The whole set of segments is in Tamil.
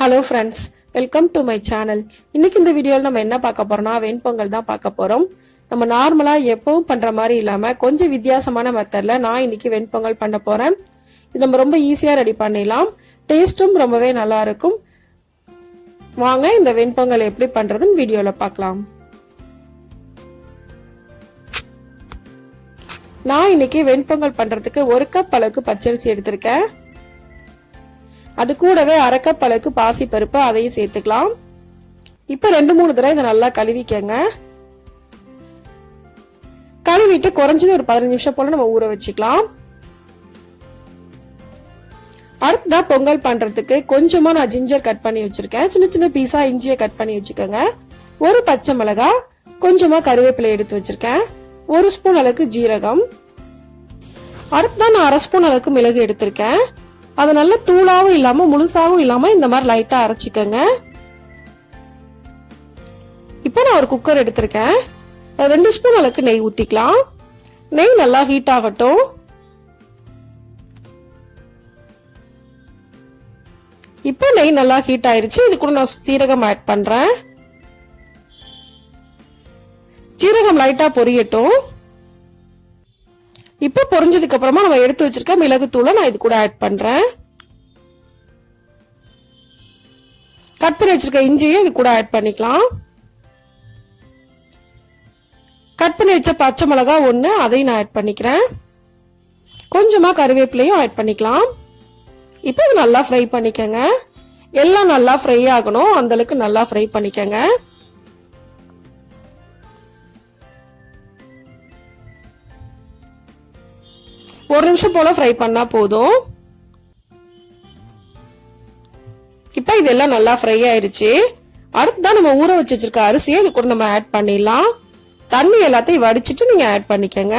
Hello friends welcome to my channel இன்னைக்கு இந்த வீடியோவில் நம்ம என்ன பார்க்க போறோம்னா வெண்பொங்கல் தான் பார்க்க போறோம். நம்ம நார்மலா எப்பவும் பண்ற மாதிரி இல்லாம கொஞ்சம் வித்தியாசமான மெத்தட்ல நான் இன்னைக்கு வெண்பொங்கல் பண்ண போறேன். இது நம்ம ரொம்ப ஈஸியா ரெடி பண்ணிடலாம். டேஸ்ட்டும் ரொம்பவே நல்லா இருக்கும். வாங்க இந்த வெண்பொங்கல் எப்படி பண்றதுன்னு வீடியோல பார்க்கலாம். நான் இன்னைக்கு வெண்பொங்கல் பண்றதுக்கு ஒரு கப் அளவுக்கு பச்சரிசி எடுத்திருக்கேன். அது கூடவே அரை அளவுக்கு பாசி பருப்பு அதையும் சேர்த்துக்கலாம். இப்ப ரெண்டு மூணு தடவை இதை நல்லா கழுவிக்கங்க. கழுவிட்டு குறைஞ்சது ஒரு பதினஞ்சு நிமிஷம் போல நம்ம ஊற வச்சுக்கலாம். அடுத்ததா பொங்கல் பண்றதுக்கு கொஞ்சமா நான் ஜிஞ்சர் கட் பண்ணி வச்சிருக்கேன். சின்ன சின்ன பீஸா இஞ்சியை கட் பண்ணி வச்சுக்கோங்க. ஒரு பச்சை மிளகா கொஞ்சமா கருவேப்பிலை எடுத்து வச்சிருக்கேன். ஒரு ஸ்பூன் அளவுக்கு ஜீரகம். அடுத்ததான் நான் அரை ஸ்பூன் அளவுக்கு மிளகு எடுத்திருக்கேன். அது நல்லா தூளாவும் இல்லாம முழுசாவும் இல்லாம இந்த மாதிரி லைட்டா அரைச்சிக்கோங்க. இப்போ நான் ஒரு குக்கர் எடுத்திருக்கேன். ரெண்டு ஸ்பூன் அளவுக்கு நெய் ஊத்திக்கலாம். நெய் நல்லா ஹீட் ஆகட்டும். இப்போ நெய் நல்லா ஹீட் ஆயிருச்சு. இது கூட நான் சீரகம் ஆட் பண்றேன். சீரகம் லைட்டா பொரியட்டும். இப்போ பொரிஞ்சதுக்கு அப்புறமா நம்ம எடுத்து வச்சிருக்க மிளகுத்தூளை நான் இது கூட ஆட் பண்றேன். கட் பண்ணி வச்சிருக்க இஞ்சியும் இது கூட ஆட் பண்ணிக்கலாம். கட் பண்ணி வச்ச பச்சை மிளகா ஒன்று அதையும் நான் ஆட் பண்ணிக்கிறேன். கொஞ்சமாக கருவேப்பிலையும் ஆட் பண்ணிக்கலாம். இப்போ இது நல்லா ஃப்ரை பண்ணிக்கங்க. எல்லாம் நல்லா ஃப்ரை ஆகணும். அந்தளவுக்கு நல்லா ஃப்ரை பண்ணிக்கங்க. ஒரு நிமிஷம் போல ஃப்ரை பண்ணா போதும். இப்போ இதெல்லாம் நல்லா ஃப்ரை ஆயிடுச்சு அடுத்ததான் நம்ம ஊற வச்சு வச்சிருக்க அரிசியை இது கூட நம்ம ஆட் பண்ணிடலாம். தண்ணி எல்லாத்தையும் வடிச்சிட்டு நீங்க ஆட் பண்ணிக்கங்க.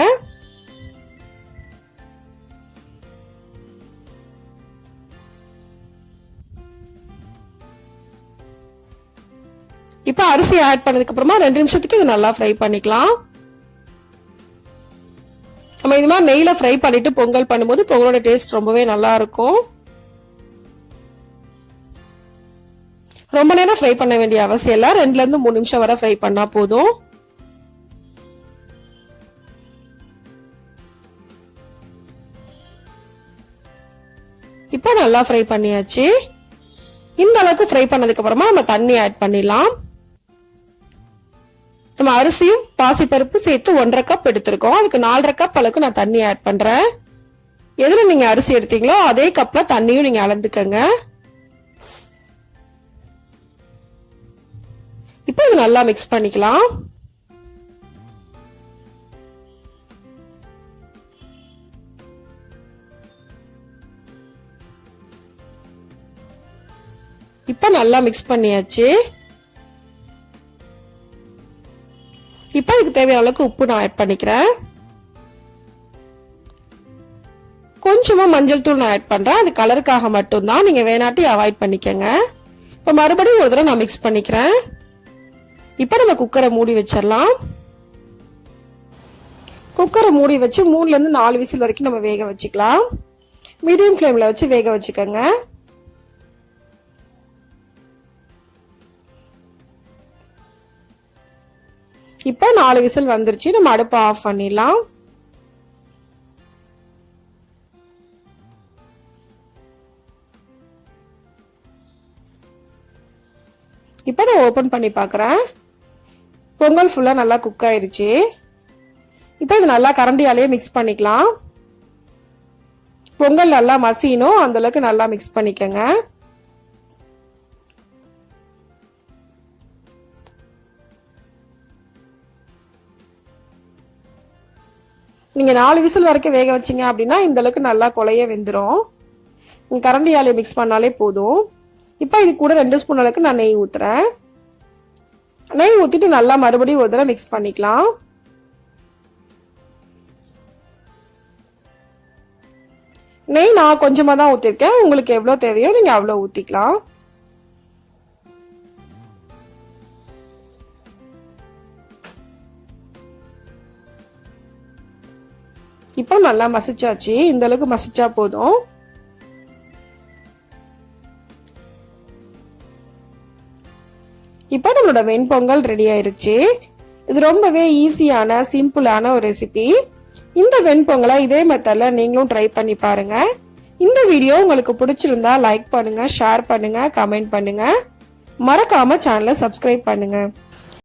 இப்போ அரிசி ஆட் பண்ணதுக்கு அப்புறமா ரெண்டு நிமிஷத்துக்கு இது நல்லா ஃப்ரை பண்ணிக்கலாம். நம்ம இது மாதிரி நெய்ல ஃப்ரை பண்ணிட்டு பொங்கல் பண்ணும்போது பொங்கலோட டேஸ்ட் ரொம்பவே நல்லா இருக்கும். ரொம்ப நேரம் ஃப்ரை பண்ண வேண்டிய அவசியம் இல்லை. ரெண்டுல இருந்து மூணு நிமிஷம் வரை ஃப்ரை பண்ணா போதும். இப்போ நல்லா ஃப்ரை பண்ணியாச்சு. இந்த அளவுக்கு ஃப்ரை பண்ணதுக்கு அப்புறமா நம்ம தண்ணி ஆட் பண்ணிடலாம். நம்ம அரிசியும் பாசிப்பருப்பு சேர்த்து ஒன்றரை கப் எடுத்திருக்கோம். அதுக்கு நாலரை கப் அளவுக்கு நான் தண்ணி ஆட் பண்றேன். எதுல நீங்க அரிசி எடுத்தீங்களோ அதே கப்ல தண்ணியும் நீங்க அளந்துக்கங்க. இப்போ இது நல்லா மிக்ஸ் பண்ணிக்கலாம். இப்போ நல்லா மிக்ஸ் பண்ணியாச்சு. இப்போ இதுக்கு தேவையான அளவுக்கு உப்பு நான் ஆட் பண்ணிக்கிறேன். கொஞ்சமாக மஞ்சள் தூள் நான் ஆட் பண்ணுறேன் அது கலருக்காக மட்டும்தான். நீங்கள் வேணாட்டி அவாய்ட் பண்ணிக்கங்க. இப்போ மறுபடியும் ஒரு தடவை நான் மிக்ஸ் பண்ணிக்கிறேன். இப்போ நம்ம குக்கரை மூடி வச்சிடலாம். குக்கரை மூடி வச்சு மூணுலேருந்து நாலு விசில் வரைக்கும் நம்ம வேக வச்சுக்கலாம். மீடியம் ஃப்ளேமில் வச்சு வேக வச்சுக்கோங்க. இப்போ நாலு விசில் வந்துருச்சு. நம்ம அடுப்பை ஆஃப் பண்ணிடலாம். இப்போ நான் ஓப்பன் பண்ணி பார்க்குறேன் பொங்கல் ஃபுல்லாக நல்லா குக் ஆயிடுச்சு இப்போ இது நல்லா கரண்டியாலேயே மிக்ஸ் பண்ணிக்கலாம். பொங்கல் நல்லா மசியணும். அந்த அளவுக்கு நல்லா மிக்ஸ் பண்ணிக்கோங்க. நீங்க நாலு விசில் வரைக்கும் வேக வச்சீங்க அப்படின்னா இந்த அளவுக்கு நல்லா கொலைய வெந்துடும் நீங்க கரண்டியாலே மிக்ஸ் பண்ணாலே போதும். இப்போ இது கூட ரெண்டு ஸ்பூன் அளவுக்கு நான் நெய் ஊத்துறேன். நெய் ஊத்திட்டு நல்லா மறுபடியும் ஒரு தடவை மிக்ஸ் பண்ணிக்கலாம். நெய் நான் கொஞ்சமாக தான் ஊற்றிருக்கேன் உங்களுக்கு எவ்வளோ தேவையோ நீங்கள் அவ்வளோ ஊற்றிக்கலாம் இப்போ நல்லா மசிச்சாச்சு. இந்த அளவுக்கு மசிச்சா போதும். இப்போ நம்மளோட வெண்பொங்கல் ரெடி ஆயிருச்சு. இது ரொம்பவே ஈஸியான சிம்பிளான ஒரு ரெசிபி இந்த வெண்பொங்கலை இதே மெத்தடில் நீங்களும் ட்ரை பண்ணி பாருங்க. இந்த வீடியோ உங்களுக்கு பிடிச்சிருந்தா லைக் பண்ணுங்க ஷேர் பண்ணுங்க கமெண்ட் பண்ணுங்க. மறக்காம சேனலை சப்ஸ்கிரைப் பண்ணுங்க.